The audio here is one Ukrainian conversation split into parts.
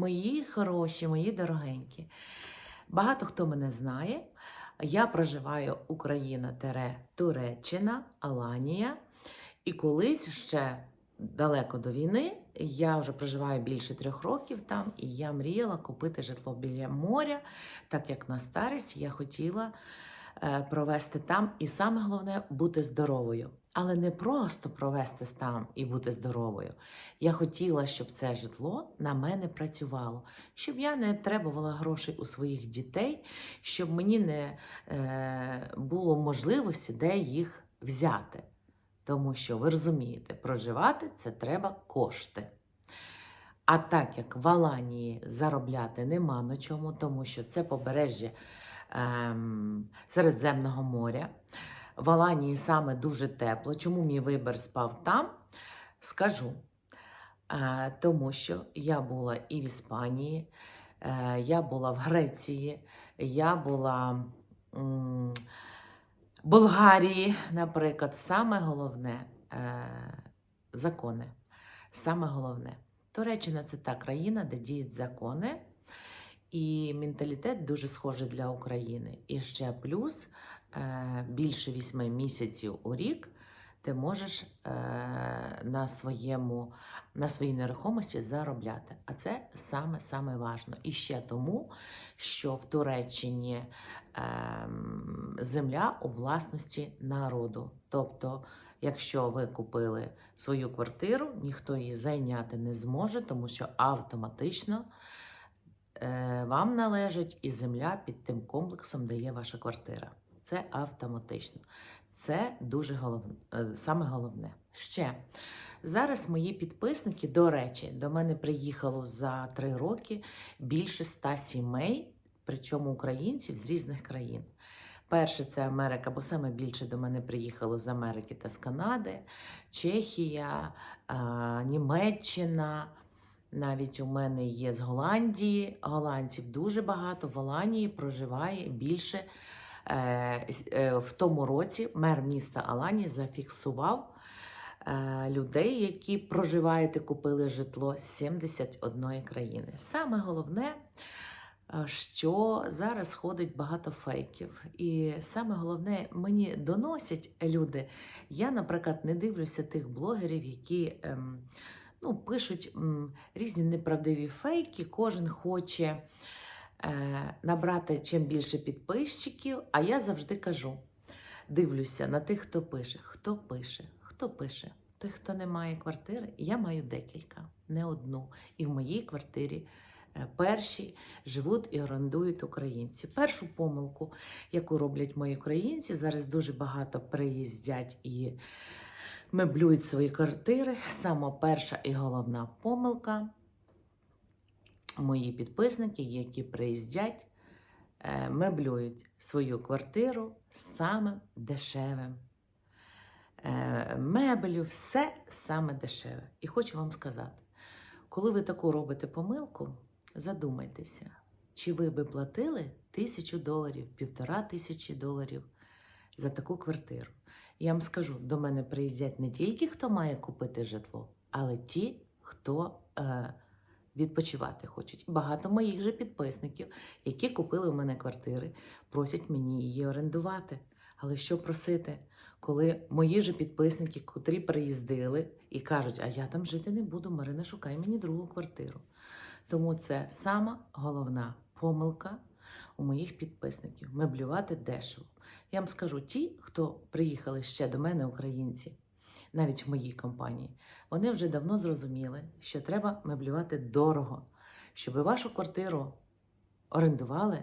мої хороші, мої дорогенькі. Багато хто мене знає. Я проживаю Україна-Туреччина, Аланія. І колись ще далеко до війни я вже проживаю більше трьох років там, і я мріяла купити житло біля моря, так як на старість я хотіла е, провести там, і саме головне бути здоровою. Але не просто провести там і бути здоровою. Я хотіла, щоб це житло на мене працювало, щоб я не требувала грошей у своїх дітей, щоб мені не е, було можливості, де їх взяти. Тому що ви розумієте, проживати це треба кошти. А так як в Аланії заробляти нема на чому, тому що це побережжя ем, Середземного моря. В Аланії саме дуже тепло. Чому мій вибір спав там? Скажу. Е, тому що я була і в Іспанії, е, я була в Греції, я була в Болгарії, наприклад. Саме головне е, закони. Саме головне. Туреччина це та країна, де діють закони, і менталітет дуже схожий для України. І ще плюс більше вісьми місяців у рік ти можеш е, на, своєму, на своїй нерухомості заробляти. А це саме саме важно. І ще тому, що в Туреччині е, земля у власності народу. Тобто, якщо ви купили свою квартиру, ніхто її зайняти не зможе, тому що автоматично е, вам належить і земля під тим комплексом, де є ваша квартира. Це автоматично. Це дуже головне, саме головне. Ще зараз мої підписники, до речі, до мене приїхало за три роки більше ста сімей, причому українців з різних країн. Перше це Америка, бо саме більше до мене приїхало з Америки та з Канади, Чехія, Німеччина. Навіть у мене є з Голландії. Голландців дуже багато. В Аланії проживає більше. Е, е, В тому році мер міста Алані зафіксував е, людей, які проживають і купили житло з 71 країни. Саме головне, що зараз ходить багато фейків. І саме головне, мені доносять люди. Я, наприклад, не дивлюся тих блогерів, які ем, ну, пишуть різні неправдиві фейки. Кожен хоче набрати чим більше підписчиків. А я завжди кажу: дивлюся на тих, хто пише. Хто пише? Хто пише? Той, хто не має квартири, я маю декілька, не одну. І в моїй квартирі е, перші живуть і орендують українці. Першу помилку, яку роблять мої українці, зараз дуже багато приїздять і меблюють свої квартири. Сама перша і головна помилка. Мої підписники, які приїздять, е, меблюють свою квартиру самим дешевим. Е, Меблю, все саме дешеве. І хочу вам сказати, коли ви таку робите помилку, задумайтеся, чи ви би платили тисячу доларів, півтора тисячі доларів за таку квартиру. Я вам скажу, до мене приїздять не тільки хто має купити житло, але ті, хто е, відпочивати хочуть. І Багато моїх же підписників, які купили у мене квартири, просять мені її орендувати. Але що просити, коли мої же підписники, котрі приїздили і кажуть, а я там жити не буду, Марина, шукай мені другу квартиру. Тому це сама головна помилка у моїх підписників меблювати дешево. Я вам скажу, ті, хто приїхали ще до мене, українці, навіть в моїй компанії, вони вже давно зрозуміли, що треба меблювати дорого, щоб вашу квартиру орендували.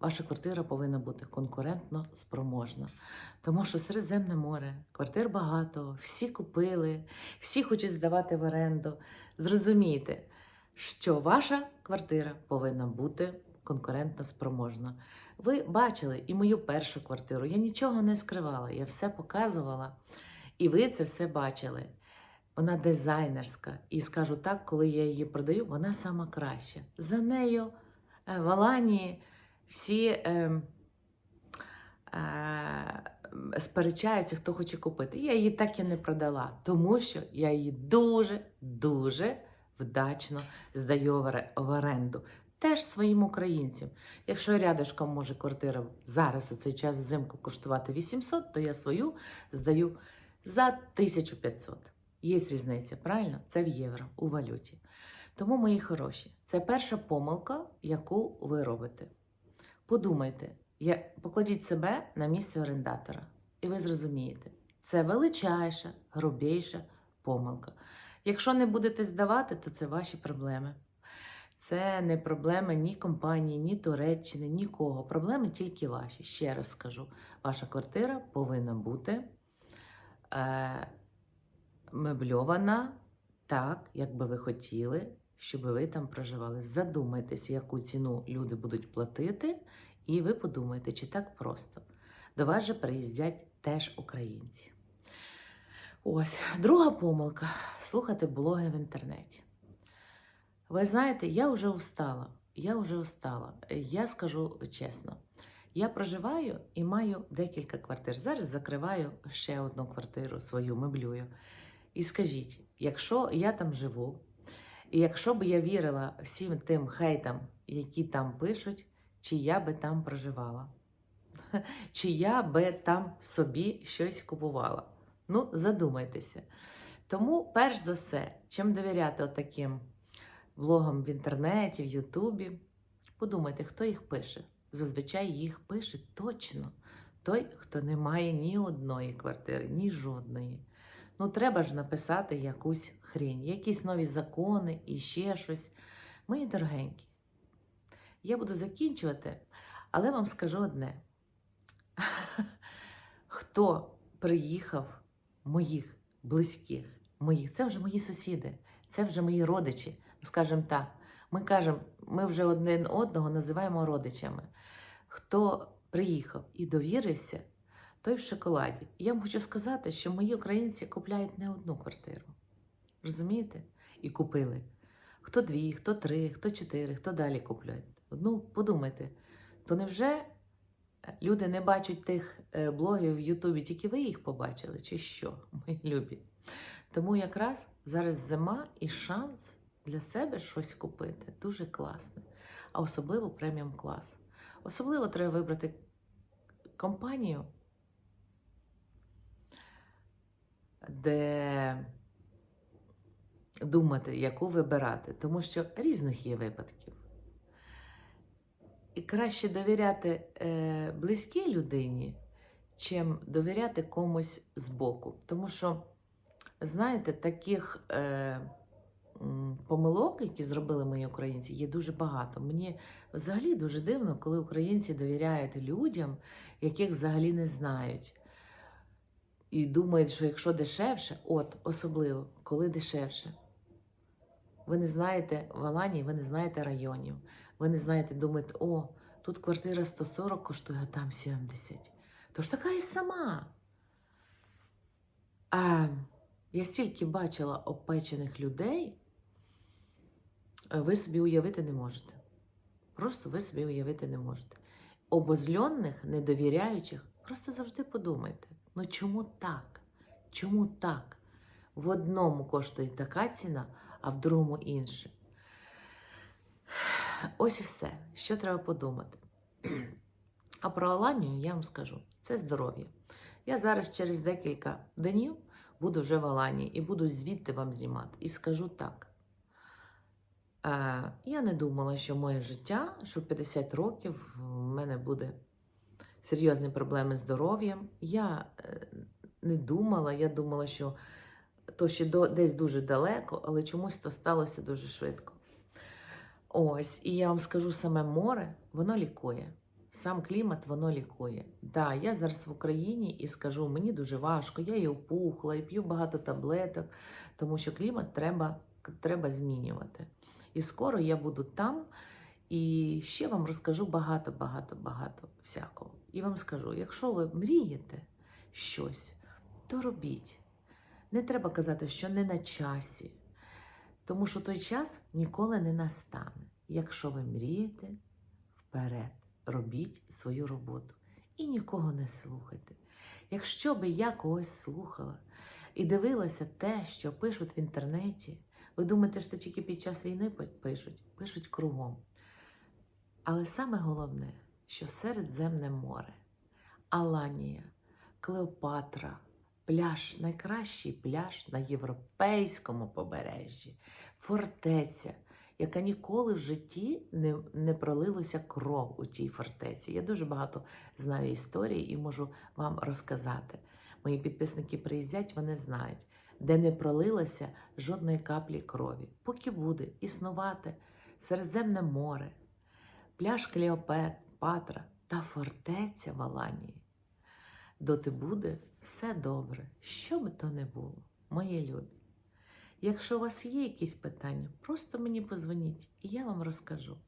Ваша квартира повинна бути конкурентно спроможна. Тому що Середземне море, квартир багато, всі купили, всі хочуть здавати в оренду. Зрозумійте, що ваша квартира повинна бути конкурентно спроможна. Ви бачили і мою першу квартиру. Я нічого не скривала, я все показувала. І ви це все бачили. Вона дизайнерська. І скажу так, коли я її продаю, вона сама краща. За нею е, в Аланії всі е, е, сперечаються, хто хоче купити. Я її так і не продала, тому що я її дуже-дуже вдачно здаю в оренду. Теж своїм українцям. Якщо рядышком може квартира зараз у цей час взимку коштувати 800, то я свою здаю за 1500. Є різниця, правильно? Це в євро, у валюті. Тому, мої хороші, це перша помилка, яку ви робите. Подумайте, покладіть себе на місце орендатора, і ви зрозумієте, це величайша, грубіша помилка. Якщо не будете здавати, то це ваші проблеми. Це не проблеми ні компанії, ні Туреччини, нікого. Проблеми тільки ваші. Ще раз скажу: ваша квартира повинна бути е, мебльована так, як би ви хотіли, щоб ви там проживали. Задумайтесь, яку ціну люди будуть платити, і ви подумайте, чи так просто. До вас же приїздять теж українці. Ось друга помилка слухати блоги в інтернеті. Ви знаєте, я вже устала. Я вже устала. Я скажу чесно, я проживаю і маю декілька квартир. Зараз закриваю ще одну квартиру свою, меблюю. І скажіть, якщо я там живу, і якщо б я вірила всім тим хейтам, які там пишуть, чи я би там проживала, чи я би там собі щось купувала. Ну, задумайтеся. Тому, перш за все, чим довіряти таким блогам в інтернеті, в Ютубі, подумайте, хто їх пише. Зазвичай їх пише точно той, хто не має ні одної квартири, ні жодної. Ну, треба ж написати якусь хрінь, якісь нові закони і ще щось. Мої дорогенькі, я буду закінчувати, але вам скажу одне: хто приїхав, моїх близьких, моїх, це вже мої сусіди, це вже мої родичі. Скажімо так, ми кажемо, ми вже один одного називаємо родичами. Хто приїхав і довірився, той в шоколаді. Я вам хочу сказати, що мої українці купляють не одну квартиру. Розумієте? І купили. Хто дві, хто три, хто чотири, хто далі купляє. Ну, подумайте, то невже люди не бачать тих е, блогів в Ютубі, тільки ви їх побачили, чи що, мої любі? Тому якраз зараз зима і шанс для себе щось купити дуже класне, а особливо преміум клас. Особливо треба вибрати компанію, де думати, яку вибирати, тому що різних є випадків. І краще довіряти е, близькій людині, чим довіряти комусь збоку. Тому що, знаєте, таких е, помилок, які зробили мої українці, є дуже багато. Мені взагалі дуже дивно, коли українці довіряють людям, яких взагалі не знають. І думають, що якщо дешевше, от особливо, коли дешевше. Ви не знаєте в Аланії, ви не знаєте районів. Ви не знаєте, думаєте, о, тут квартира 140 коштує, а там 70. Тож така і сама. А я стільки бачила обпечених людей, ви собі уявити не можете. Просто ви собі уявити не можете. Обозльонних, недовіряючих, просто завжди подумайте: ну чому так? Чому так? В одному коштує така ціна, а в другому інше. Ось і все, що треба подумати. А про Аланію я вам скажу: це здоров'я. Я зараз через декілька днів буду вже в Аланії і буду звідти вам знімати. І скажу так. Е, я не думала, що моє життя, що в 50 років в мене буде серйозні проблеми з здоров'ям. Я е, не думала, я думала, що то ще десь дуже далеко, але чомусь то сталося дуже швидко. Ось, і я вам скажу, саме море, воно лікує. Сам клімат, воно лікує. Да, я зараз в Україні і скажу, мені дуже важко, я і опухла, і п'ю багато таблеток, тому що клімат треба, треба змінювати. І скоро я буду там, і ще вам розкажу багато, багато, багато всякого. І вам скажу, якщо ви мрієте щось, то робіть. Не треба казати, що не на часі, тому що той час ніколи не настане. Якщо ви мрієте, вперед, робіть свою роботу і нікого не слухайте. Якщо би я когось слухала і дивилася те, що пишуть в інтернеті, Ви думаєте, що тільки під час війни пишуть? Пишуть кругом. Але саме головне, що Середземне море, Аланія, Клеопатра, пляж, найкращий пляж на європейському побережжі, фортеця, яка ніколи в житті не, не пролилося кров у тій фортеці. Я дуже багато знаю історій і можу вам розказати. Мої підписники приїздять, вони знають, де не пролилося жодної каплі крові. Поки буде існувати Середземне море, пляж Клеопатра та фортеця в Аланії. Доти буде все добре, що би то не було, мої люди. Якщо у вас є якісь питання, просто мені позвоніть, і я вам розкажу.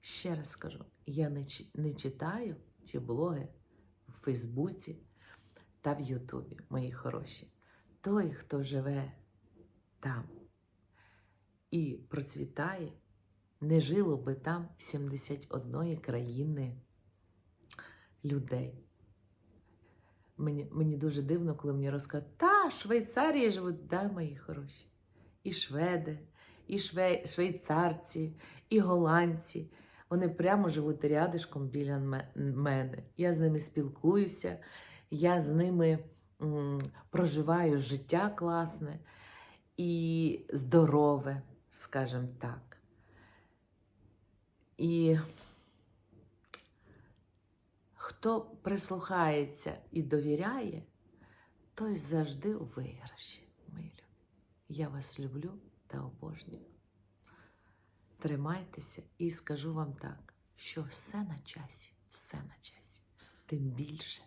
Ще раз скажу, я не, не читаю ті блоги в Фейсбуці та в Ютубі, мої хороші. Той, хто живе там і процвітає, не жило би там 71 країни людей. Мені, мені дуже дивно, коли мені розказують, та, Швейцарії живуть, да, мої хороші. І шведи, і шве, швейцарці, і голландці. Вони прямо живуть рядишком біля мене. Я з ними спілкуюся, я з ними проживаю життя класне і здорове, скажімо так. І хто прислухається і довіряє, той завжди у виграші, мої. Я вас люблю та обожнюю. Тримайтеся і скажу вам так, що все на часі, все на часі. Тим більше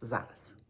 зараз.